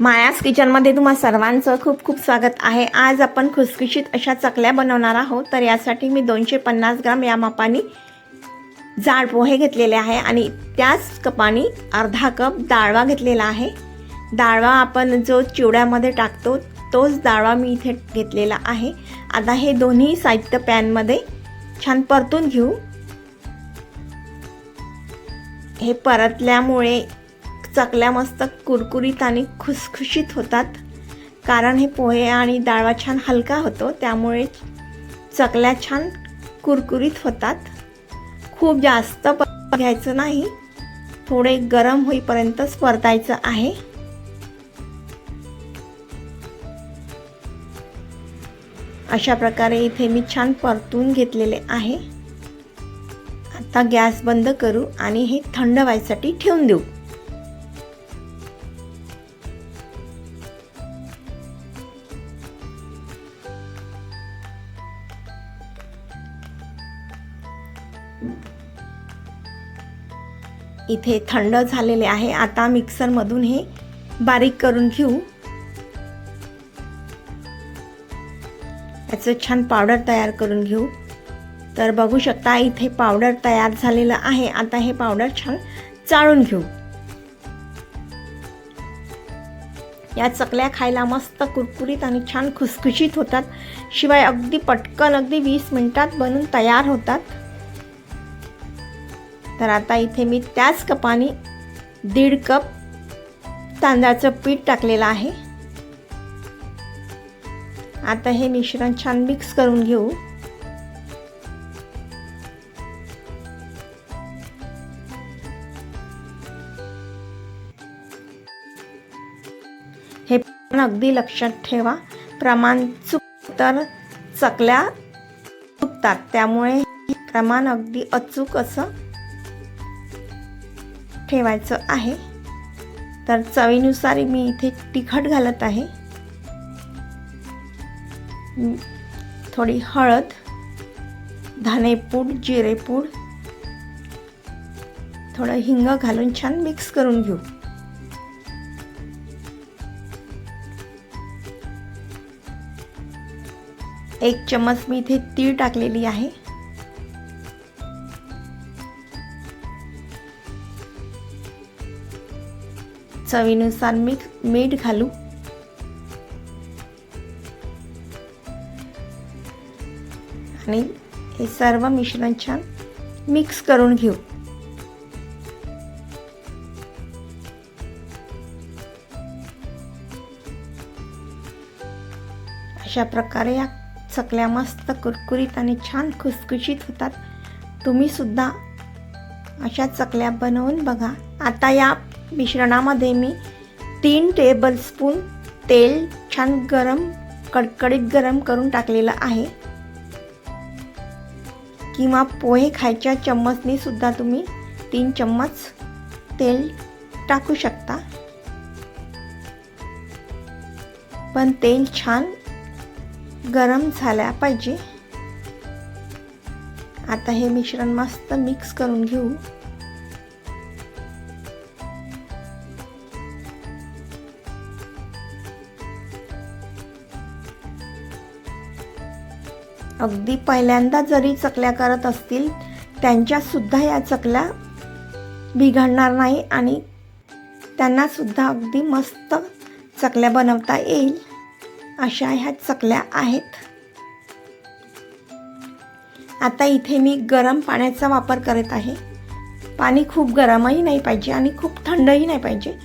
मायास किचनमध्ये तुम्हा सर्वांचं खूप खूप स्वागत आहे. आज आपण खुसखुशीत अशा चकल्या बनवणार आहोत. तर यासाठी मी दोनशे पन्नास ग्राम या मापाने जाड पोहे घेतलेले आहे आणि त्याच कपाने अर्धा कप डाळवा घेतलेला आहे. डाळवा आपण जो चिवड्यामध्ये टाकतो तोच डाळवा मी इथे घेतलेला आहे. आता हे दोन्ही साहित्य पॅनमध्ये छान परतून घेऊ. हे परतल्यामुळे चकल्या मस्त कुरकुरीत आणि खुसखुशीत होतात. कारण हे पोहे आणि डाळवा छान हलका होतो त्यामुळे चकल्या छान कुरकुरीत होतात. खूप जास्त घ्यायचं नाही थोडे गरम होईपर्यंतच परतायचं आहे. अशा प्रकारे इथे मी छान परतून घेतलेले आहे. आता गॅस बंद करू आणि हे थंड व्हायसाठी ठेवून देऊ. इथे थंड झालेले आहे. आता मिक्सरमधून हे बारीक करून घेऊ. याचं छान पावडर तयार करून घेऊ. तर बघू शकता इथे पावडर तयार झालेलं आहे. आता हे पावडर छान चाळून घेऊ. या चकल्या खायला मस्त कुरकुरीत आणि छान खुसखुशीत होतात. शिवाय अगदी पटकन अगदी वीस मिनिटात बनून तयार होतात. तर आता इथे मी त्याच कपाने दीड कप तांदळाचं पीठ टाकलेलं आहे. आता हे मिश्रण छान मिक्स करून घेऊ. हे पण अगदी लक्षात ठेवा प्रमाण चूक तर चकल्या चुकतात त्यामुळे प्रमाण अगदी अचूक असं ठेवायचं आहे. तर चवीनुसार मी इथे तिखट घालत आहे. थोडी हळद धनेपूड जिरेपूड थोडं हिंग घालून छान मिक्स करून घेऊ. एक चमच मी इथे तीळ टाकलेली आहे. चवीनुसार मी मीठ घालू. आणि हे सर्व मिश्रण छान मिक्स करून घेऊ. अशा प्रकारे या चकल्या मस्त कुरकुरीत आणि छान खुसखुशीत होतात. तुम्ही सुद्धा अशा चकल्या बनवून बघा. आता या मिश्रणामध्ये मी तीन टेबलस्पून तेल छान गरम कडकडीत गरम करून टाकलेलं आहे. किंवा पोहे खायच्या चम्मचनी सुद्धा तुम्ही तीन चम्मच तेल टाकू शकता. पण तेल छान गरम झाल्या पाहिजे. आता हे मिश्रण मस्त मिक्स करून घेऊ. अगदी पहिल्यांदा जरी चकल्या करत असतील त्यांच्यासुद्धा या चकल्या बिघडणार नाही आणि त्यांनासुद्धा अगदी मस्त चकल्या बनवता येईल अशा ह्या चकल्या आहेत. आता इथे मी गरम पाण्याचा वापर करत आहे. पाणी खूप गरमही नाही पाहिजे आणि खूप थंडही नाही पाहिजे.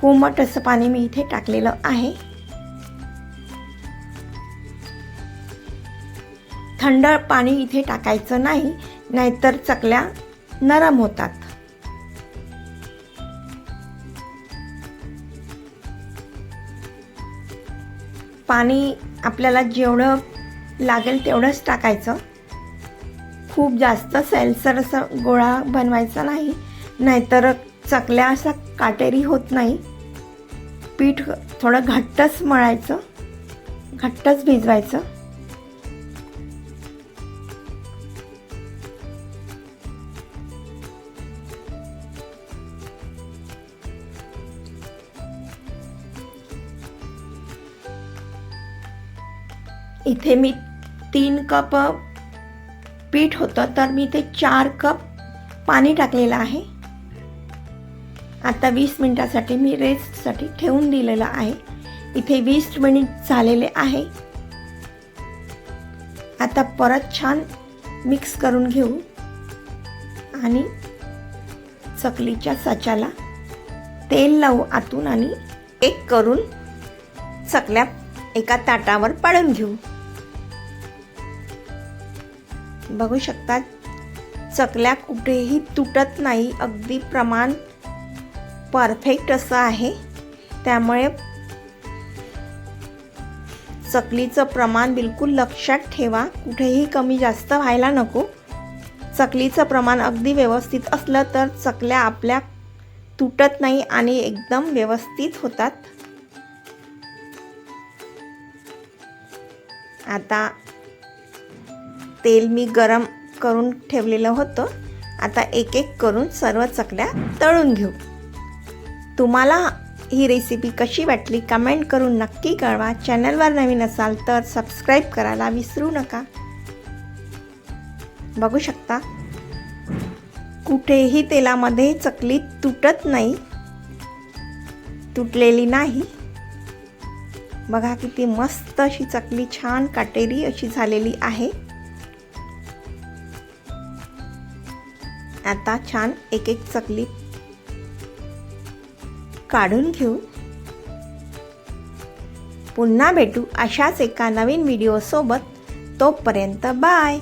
कोमट असं पाणी मी इथे टाकलेलं आहे. थंड पाणी इथे टाकायचं नाही नाहीतर चकल्या नरम होतात. पाणी आपल्याला जेवढं लागेल तेवढंच टाकायचं. खूप जास्त सैलसर असं गोळा बनवायचा नाही नाहीतर चकल्या असा काटेरी होत नाही. पीठ थोडं घट्टच मळायचं घट्टच भिजवायचं. इथे मी तीन कप पीठ होतं तर मी ते चार कप पाणी टाकलेलं आहे. आता वीस मिनटासाठी मी रेस्टसाठी ठेवून दिलेलं आहे. इथे वीस मिनिट झालेले आहे. आता परत छान मिक्स करून घेऊ. आणि चकलीच्या साच्याला तेल लावू आतून आणि एक करून चकल्या एका ताटावर पाडून घेऊ. बघू शकतात. चकल्या कुठेही तुटत नाही. अगदी प्रमाण परफेक्ट असं आहे. त्यामुळे चकलीचं प्रमाण बिलकुल लक्षात ठेवा. कुठेही कमी जास्त व्हायला नको. चकलीचं प्रमाण अगदी व्यवस्थित असलं तर चकल्या आपल्या तुटत नाही आणि एकदम व्यवस्थित होतात. आता तेल मी गरम करून ठेवलेलं होतं. आता एक एक करून सर्व चकल्या तळून घेऊ. तुम्हाला ही रेसिपी कशी वाटली कमेंट करून नक्की कळवा. चॅनलवर नवीन असाल तर सबस्क्राईब करायला विसरू नका. बघू शकता कुठेही तेलामध्ये चकली तुटत नाही तुटलेली नाही. बघा किती मस्त अशी चकली छान काटेरी अशी झालेली आहे. आता छान एक एक चकली काढून घेऊ. पुन्हा भेटू अशाच एका नवीन व्हिडिओसोबत तोपर्यंत बाय.